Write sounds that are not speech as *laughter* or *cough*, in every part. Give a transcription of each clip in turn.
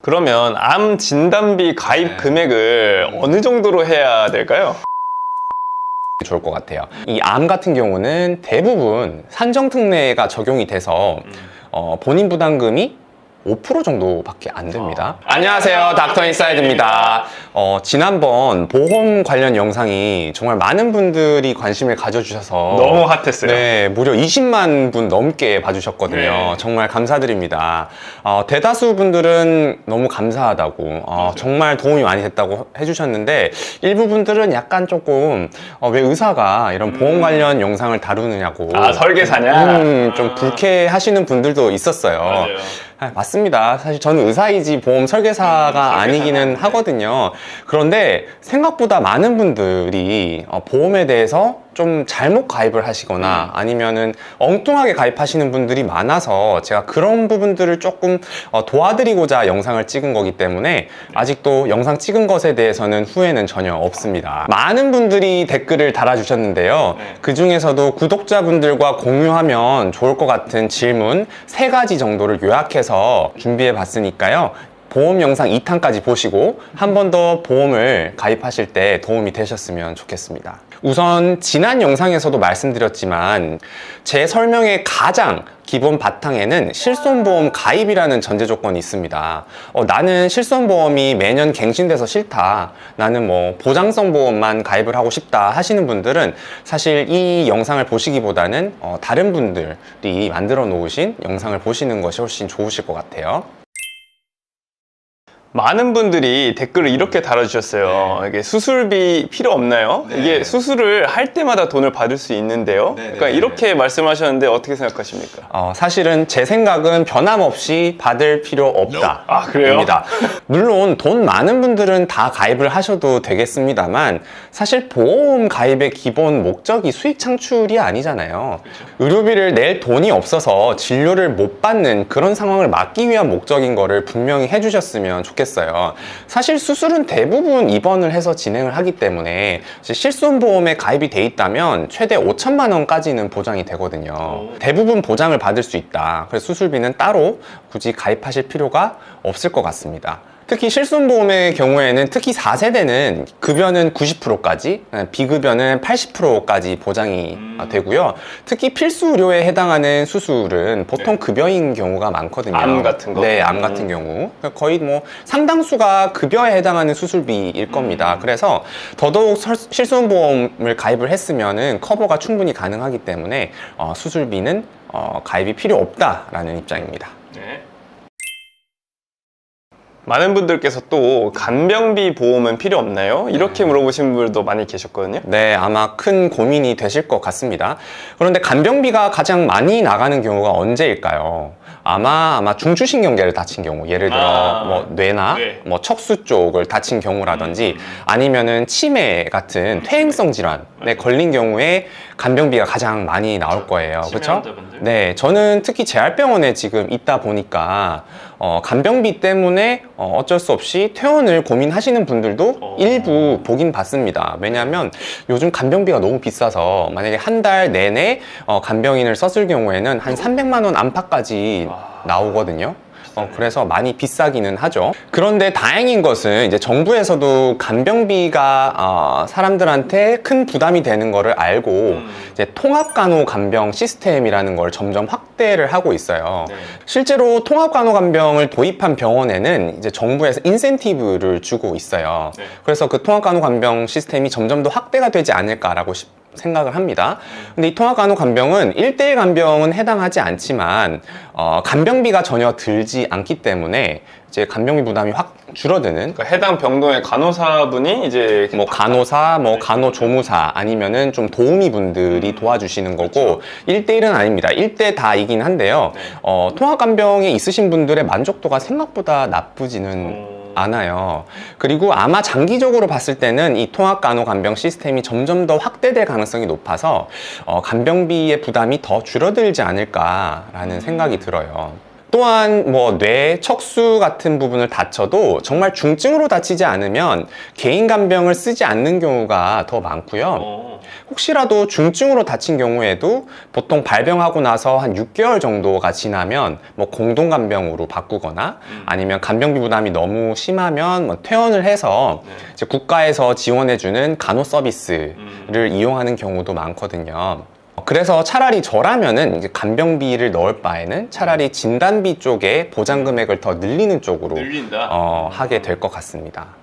그러면 암 진단비 가입 네. 금액을 어느 정도로 해야 될까요? 좋을 것 같아요. 이 암 같은 경우는 대부분 산정특례가 적용이 돼서 어, 본인 부담금이 5% 정도밖에 안 됩니다. 안녕하세요. 닥터 인사이드입니다. 어, 지난번 보험 관련 영상이 정말 많은 분들이 관심을 가져주셔서 너무 핫했어요. 네, 무려 20만 분 넘게 봐주셨거든요. 네. 정말 감사드립니다. 어, 대다수 분들은 너무 감사하다고, 어, 정말 도움이 많이 됐다고 해주셨는데, 일부 분들은 약간 조금, 어, 왜 의사가 이런 보험 관련 영상을 다루느냐고. 음. 아, 설계사냐? 음, 좀 불쾌하시는 분들도 있었어요. 맞아요. 아, 맞습니다. 사실 저는 의사이지 보험 설계사가 아니기는 하거든요. 그런데 생각보다 많은 분들이 어, 보험에 대해서 좀 잘못 가입을 하시거나 아니면은 엉뚱하게 가입하시는 분들이 많아서 제가 그런 부분들을 조금 어, 도와드리고자 영상을 찍은 거기 때문에 아직도 영상 찍은 것에 대해서는 후회는 전혀 없습니다. 많은 분들이 댓글을 달아주셨는데요. 네. 그 중에서도 구독자분들과 공유하면 좋을 것 같은 질문 세 가지 정도를 요약해서 준비해 봤으니까요. 보험 영상 2탄까지 보시고 한 번 더 보험을 가입하실 때 도움이 되셨으면 좋겠습니다. 우선 지난 영상에서도 말씀드렸지만 제 설명의 가장 기본 바탕에는 실손보험 가입이라는 전제 조건이 있습니다. 어, 나는 실손보험이 매년 갱신돼서 싫다. 나는 뭐 보장성 보험만 가입을 하고 싶다 하시는 분들은 사실 이 영상을 보시기보다는 어, 다른 분들이 만들어 놓으신 영상을 보시는 것이 훨씬 좋으실 것 같아요. 많은 분들이 댓글을 이렇게 달아주셨어요. 이게 수술비 필요 없나요? 네. 이게 수술을 할 때마다 돈을 받을 수 있는데요. 네, 네, 그러니까 네. 이렇게 말씀하셨는데 어떻게 생각하십니까? 어, 사실은 제 생각은 변함없이 받을 필요 없다. 아, 그래요? 입니다. 물론 돈 많은 분들은 다 가입을 하셔도 되겠습니다만 사실 보험 가입의 기본 목적이 수익 창출이 아니잖아요. 의료비를 낼 돈이 없어서 진료를 못 받는 그런 상황을 막기 위한 목적인 거를 분명히 해주셨으면 좋겠 어요. 사실 수술은 대부분 입원을 해서 진행을 하기 때문에 실손보험에 가입이 돼 있다면 최대 5천만 원까지는 보장이 되거든요. 대부분 보장을 받을 수 있다. 그래서 수술비는 따로 굳이 가입하실 필요가 없을 것 같습니다. 특히 실손보험의 경우에는 특히 4세대는 급여는 90%까지, 비급여는 80%까지 보장이 되고요. 특히 필수 의료에 해당하는 수술은 보통 급여인 경우가 많거든요. 암 같은 거? 네, 암 음. 같은 경우. 거의 뭐 상당수가 급여에 해당하는 수술비일 겁니다. 그래서 더더욱 설- 실손보험을 가입을 했으면은 커버가 충분히 가능하기 때문에 어, 수술비는 어, 가입이 필요 없다라는 입장입니다. 많은 분들께서 또 간병비 보험은 필요 없나요? 이렇게 물어보신 분들도 많이 계셨거든요. 네, 아마 큰 고민이 되실 것 같습니다. 그런데 간병비가 가장 많이 나가는 경우가 언제일까요? 아마 아마 중추신경계를 다친 경우, 예를 들어 아, 뭐 뇌나 네. 뭐 척수 쪽을 다친 경우라든지 아니면은 치매 같은 퇴행성 질환에 걸린 경우에 간병비가 가장 많이 나올 거예요. 그렇죠? 네, 저는 특히 재활병원에 지금 있다 보니까 어, 간병비 때문에 어, 어쩔 수 없이 퇴원을 고민하시는 분들도 어. 일부 보긴 봤습니다. 왜냐하면 요즘 간병비가 너무 비싸서 만약에 한 달 내내 어, 간병인을 썼을 경우에는 한 300만 원 안팎까지 와. 나오거든요. 어, 그래서 많이 비싸기는 하죠. 그런데 다행인 것은 이제 정부에서도 간병비가 어, 사람들한테 큰 부담이 되는 거를 알고 이제 통합 간호 간병 시스템이라는 걸 점점 확대를 하고 있어요. 네. 실제로 통합 간호 간병을 도입한 병원에는 이제 정부에서 인센티브를 주고 있어요. 네. 그래서 그 통합 간호 간병 시스템이 점점 더 확대가 되지 않을까라고 시- 생각을 합니다. 근데 이 통합 간호 간병은 1대1 간병은 해당하지 않지만 어, 간병비가 전혀 들지 않기 때문에 이제 간병비 부담이 확 줄어드는 그러니까 해당 병동의 간호사분이 이제 뭐 간호사, 뭐 간호조무사 아니면은 좀 도우미 분들이 도와주시는 거고 일 1대1은 아닙니다. 1대 다이긴 한데요. 어, 통합 간병에 있으신 분들의 만족도가 생각보다 나쁘지는 어. 않아요. 그리고 아마 장기적으로 봤을 때는 이 통합 간호 간병 시스템이 점점 더 확대될 가능성이 높아서 어, 간병비의 부담이 더 줄어들지 않을까라는 생각이 들어요. 또한 뭐 뇌, 척수 같은 부분을 다쳐도 정말 중증으로 다치지 않으면 개인 간병을 쓰지 않는 경우가 더 많고요. 어. 혹시라도 중증으로 다친 경우에도 보통 발병하고 나서 한 6개월 정도가 지나면 뭐 공동 간병으로 바꾸거나 음. 아니면 간병비 부담이 너무 심하면 뭐 퇴원을 해서 네. 국가에서 지원해주는 간호 서비스를 음. 이용하는 경우도 많거든요. 그래서 차라리 저라면은 이제 간병비를 넣을 바에는 차라리 진단비 쪽에 보장 금액을 더 늘리는 쪽으로 늘린다. 어, 하게 될 것 같습니다.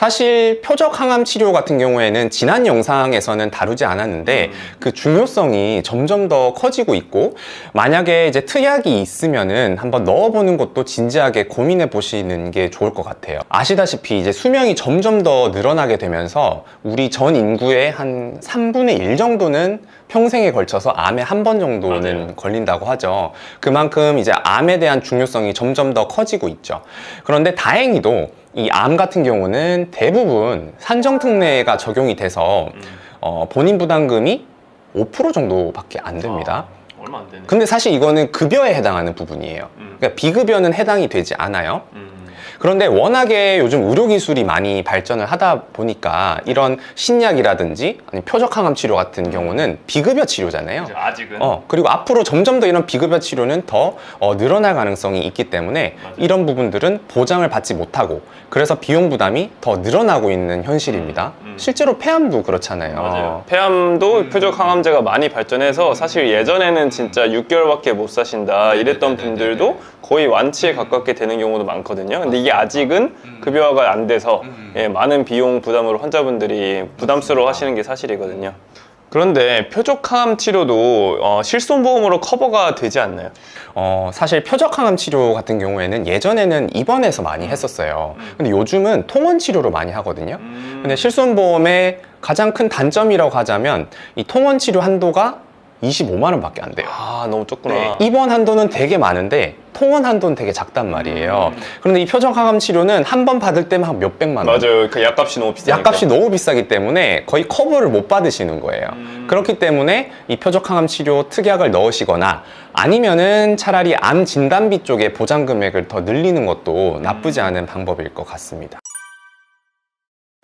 사실 표적 항암 치료 같은 경우에는 지난 영상에서는 다루지 않았는데 음. 그 중요성이 점점 더 커지고 있고 만약에 이제 특약이 있으면은 한번 넣어보는 것도 진지하게 고민해 보시는 게 좋을 것 같아요. 아시다시피 이제 수명이 점점 더 늘어나게 되면서 우리 전 인구의 한 3분의 1 정도는 평생에 걸쳐서 암에 한 번 정도는 맞아요. 걸린다고 하죠. 그만큼 이제 암에 대한 중요성이 점점 더 커지고 있죠. 그런데 다행히도 이 암 같은 경우는 대부분 산정특례가 적용이 돼서 음. 어, 본인 부담금이 5% 정도밖에 안 됩니다. 아, 얼마 안 되네. 근데 사실 이거는 급여에 해당하는 부분이에요. 음. 그러니까 비급여는 해당이 되지 않아요. 음. 그런데 워낙에 요즘 의료기술이 많이 발전을 하다 보니까 이런 신약이라든지 아니 표적 항암 치료 같은 경우는 비급여 치료잖아요. 이제 아직은 어, 그리고 앞으로 점점 더 이런 비급여 치료는 더 어, 늘어날 가능성이 있기 때문에 맞아요. 이런 부분들은 보장을 받지 못하고 그래서 비용 부담이 더 늘어나고 있는 현실입니다. 음, 음. 실제로 폐암도 그렇잖아요. 맞아요. 폐암도 표적 항암제가 많이 발전해서 사실 예전에는 진짜 6개월밖에 못 사신다 이랬던 네네네네. 분들도 거의 완치에 가깝게 되는 경우도 많거든요. 근데 이게 아직은 급여화가 안 돼서 음. 예, 많은 비용 부담으로 환자분들이 부담스러워 하시는 게 사실이거든요. 그런데 표적 항암 치료도 어, 실손보험으로 커버가 되지 않나요? 어, 사실 표적 항암 치료 같은 경우에는 예전에는 입원해서 많이 했었어요. 근데 요즘은 통원 치료로 많이 하거든요. 근데 실손보험의 가장 큰 단점이라고 하자면 이 통원 치료 한도가 25만 원밖에 안 돼요. 아 너무 적구나. 네, 입원 한도는 되게 많은데 통원 한도는 되게 작단 말이에요. 음. 그런데 이 표적 항암 치료는 한 번 받을 때만 한 몇백만 원. 맞아요. 그 약값이 너무 비싸니까. 약값이 너무 비싸기 때문에 거의 커버를 못 받으시는 거예요. 음. 그렇기 때문에 이 표적항암 치료 특약을 넣으시거나 아니면은 차라리 암 진단비 쪽에 보장 금액을 더 늘리는 것도 음. 나쁘지 않은 방법일 것 같습니다.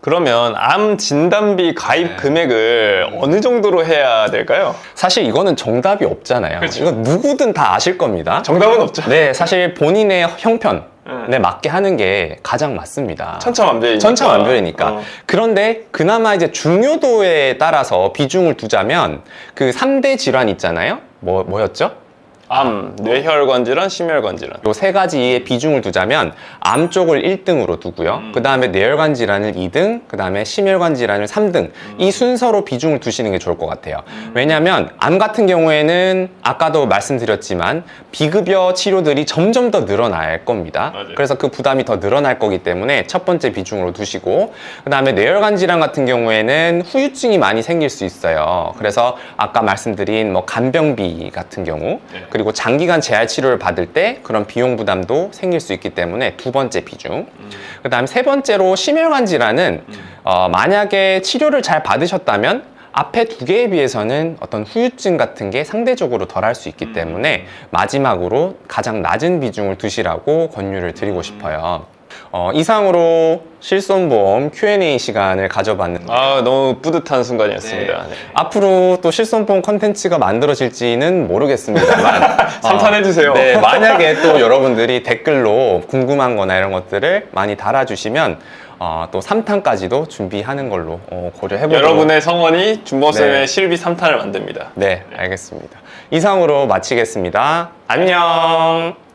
그러면 암 진단비 가입 네. 금액을 어느 정도로 해야 될까요? 사실 이거는 정답이 없잖아요. 그렇죠. 이건 누구든 다 아실 겁니다. 정답은 없죠. 네, 사실 본인의 형편에 네. 맞게 하는 게 가장 맞습니다. 천차만별이니까. 천차만별이니까. 어. 그런데 그나마 이제 중요도에 따라서 비중을 두자면 그 3대 질환 있잖아요. 뭐, 뭐였죠? 암, 뇌혈관 질환, 심혈관 질환. 요 세 가지의 비중을 두자면 암 쪽을 1등으로 두고요. 음. 그 다음에 뇌혈관 질환을 2등, 그 다음에 심혈관 질환을 3등. 음. 이 순서로 비중을 두시는 게 좋을 것 같아요. 왜냐하면 암 같은 경우에는 아까도 말씀드렸지만 비급여 치료들이 점점 더 늘어날 겁니다. 맞아요. 그래서 그 부담이 더 늘어날 거기 때문에 첫 번째 비중으로 두시고 그 다음에 뇌혈관 질환 같은 경우에는 후유증이 많이 생길 수 있어요. 그래서 아까 말씀드린 뭐 간병비 같은 경우 네. 그리고 장기간 재활 치료를 받을 때 그런 비용 부담도 생길 수 있기 때문에 두 번째 비중. 음. 그다음 세 번째로 심혈관 질환은 어, 만약에 치료를 잘 받으셨다면 앞에 두 개에 비해서는 어떤 후유증 같은 게 상대적으로 덜 할 수 있기 때문에 마지막으로 가장 낮은 비중을 두시라고 권유를 드리고 싶어요. 어, 이상으로 실손보험 Q&A 시간을 가져봤는데 아, 너무 뿌듯한 순간이었습니다. 네. 앞으로 또 실손보험 컨텐츠가 만들어질지는 모르겠습니다만 *laughs* 상상해주세요. 어, 네, 만약에 또 여러분들이 댓글로 궁금한 거나 이런 것들을 많이 달아주시면 어, 또 3탄까지도 준비하는 걸로 어, 고려해보도록 여러분의 성원이 준범쌤의 네. 실비 3탄을 만듭니다. 네, 알겠습니다. 이상으로 마치겠습니다. 안녕